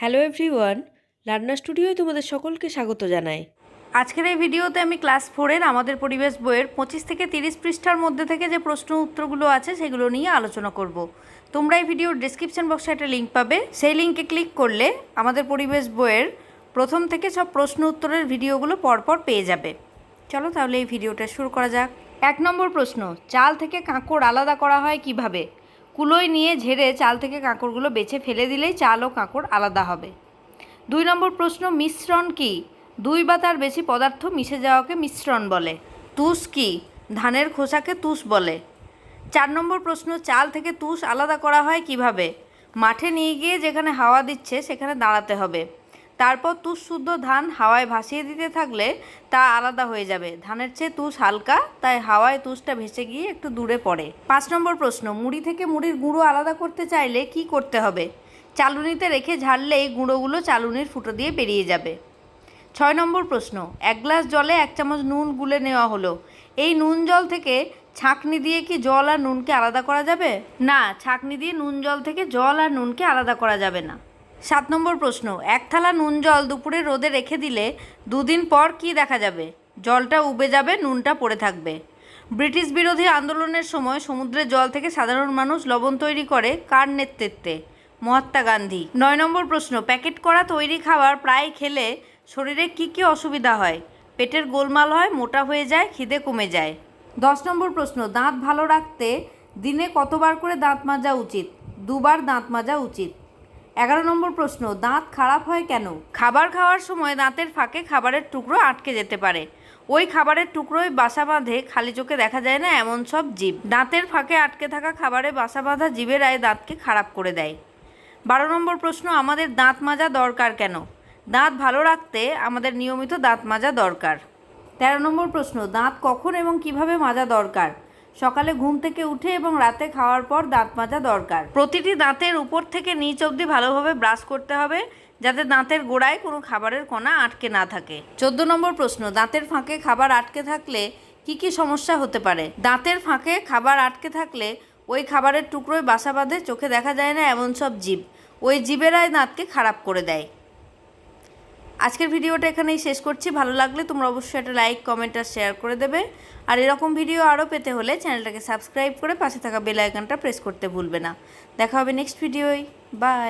Hello everyone রান্না স্টুডিওয় তোমাদের সকলকে স্বাগত জানাই। আজকের এই ভিডিওতে আমি ক্লাস ফোরের আমাদের পরিবেশ বইয়ের পঁচিশ থেকে তিরিশ পৃষ্ঠার মধ্যে থেকে যে প্রশ্ন উত্তরগুলো আছে সেগুলো নিয়ে আলোচনা করব। তোমরা এই ভিডিওর ডিসক্রিপশন বক্সে একটা লিঙ্ক পাবে। সেই লিঙ্কে ক্লিক করলে আমাদের পরিবেশ বইয়ের প্রথম থেকে সব প্রশ্ন উত্তরের ভিডিওগুলো পরপর পেয়ে যাবে। চলো তাহলে এই ভিডিওটা শুরু করা যাক। এক নম্বর প্রশ্ন, চাল থেকে কাঁকড় আলাদা করা হয় কীভাবে? কুলোয় নিয়ে ঝেড়ে চাল থেকে কাঁকড়গুলো বেছে ফেলে দিলেই চাল ও কাঁকড় আলাদা হবে। দুই নম্বর প্রশ্ন, মিশ্রণ কি? দুই বা তার বেশি পদার্থ মিশে যাওয়াকে মিশ্রণ বলে। তুষ কি? ধানের খোসাকে তুষ বলে। চার নম্বর প্রশ্ন, চাল থেকে তুষ আলাদা করা হয় কীভাবে? মাঠে নিয়ে গিয়ে যেখানে হাওয়া দিচ্ছে সেখানে দাঁড়াতে হবে। তারপর তুষ শুদ্ধ ধান হাওয়ায় ভাসিয়ে দিতে থাকলে তা আলাদা হয়ে যাবে। ধানের চেয়ে তুষ হালকা, তাই হাওয়ায় তুষটা ভেসে গিয়ে একটু দূরে পড়ে। পাঁচ নম্বর প্রশ্ন, মুড়ি থেকে মুড়ির গুঁড়ো আলাদা করতে চাইলে কি করতে হবে? চালুনিতে রেখে ঝাড়লেই গুঁড়োগুলো চালুনির ফুটো দিয়ে বেরিয়ে যাবে। ছয় নম্বর প্রশ্ন, এক গ্লাস জলে এক চামচ নুন গুলে নেওয়া হলো। এই নুন জল থেকে ছাঁকনি দিয়ে কি জল আর নুনকে আলাদা করা যাবে? না, ছাঁকনি দিয়ে নুন জল থেকে জল আর নুনকে আলাদা করা যাবে না। সাত নম্বর প্রশ্ন, এক থালা নুন জল দুপুরে রোদে রেখে দিলে দুদিন পর কি দেখা যাবে? জলটা উবে যাবে, নুনটা পড়ে থাকবে। ব্রিটিশ বিরোধী আন্দোলনের সময় সমুদ্রের জল থেকে সাধারণ মানুষ লবণ তৈরি করে কার নেতৃত্বে? মহাত্মা গান্ধী। নয় নম্বর প্রশ্ন, প্যাকেট করা তৈরি খাবার প্রায় খেলে শরীরে কি কি অসুবিধা হয়? পেটের গোলমাল হয়, মোটা হয়ে যায়, খিদে কমে যায়। দশ নম্বর প্রশ্ন, দাঁত ভালো রাখতে দিনে কতবার করে দাঁত মাজা উচিত? দুবার দাঁত মাজা উচিত। এগারো নম্বর প্রশ্ন দাঁত খারাপ হয় কেন? খাবার খাওয়ার সময় দাঁতের ফাঁকে খাবারের টুকরো আটকে যেতে পারে। ওই খাবারের টুকরোয় বাসা বাঁধে খালি চোখে দেখা যায় না এমন সব জীব। দাঁতের ফাঁকে আটকে থাকা খাবারে বাসা বাঁধা জীবেরাই দাঁতকে খারাপ করে দেয়। বারো নম্বর প্রশ্ন আমাদের দাঁত মাজা দরকার কেন? দাঁত ভালো রাখতে আমাদের নিয়মিত দাঁত মাজা দরকার। তেরো নম্বর প্রশ্ন দাঁত কখন এবং কীভাবে মাজা দরকার? সকালে ঘুম থেকে উঠে এবং রাতে খাওয়ার পর দাঁত মাজা দরকার। প্রতিটি দাঁতের উপর থেকে নিচ অবধি ভালোভাবে ব্রাশ করতে হবে, যাতে দাঁতের গোড়ায় কোনো খাবারের কণা আটকে না থাকে। চোদ্দ নম্বর প্রশ্ন, দাঁতের ফাঁকে খাবার আটকে থাকলে কি কি সমস্যা হতে পারে? দাঁতের ফাঁকে খাবার আটকে থাকলে ওই খাবারের টুকরোয় বাসা বাঁধে, চোখে দেখা যায় না এমন সব জীব। ওই জীবেরাই দাঁতকে খারাপ করে দেয়। আজকের ভিডিওটা এখানেই শেষ করছি। ভালো লাগলে তোমরা অবশ্যই একটা লাইক কমেন্ট আর শেয়ার করে দেবে। আর এরকম ভিডিও আরও পেতে হলে চ্যানেলটাকে সাবস্ক্রাইব করে পাশে থাকা বেল আইকনটা প্রেস করতে ভুলবে না। দেখা হবে নেক্সট ভিডিওয় বাই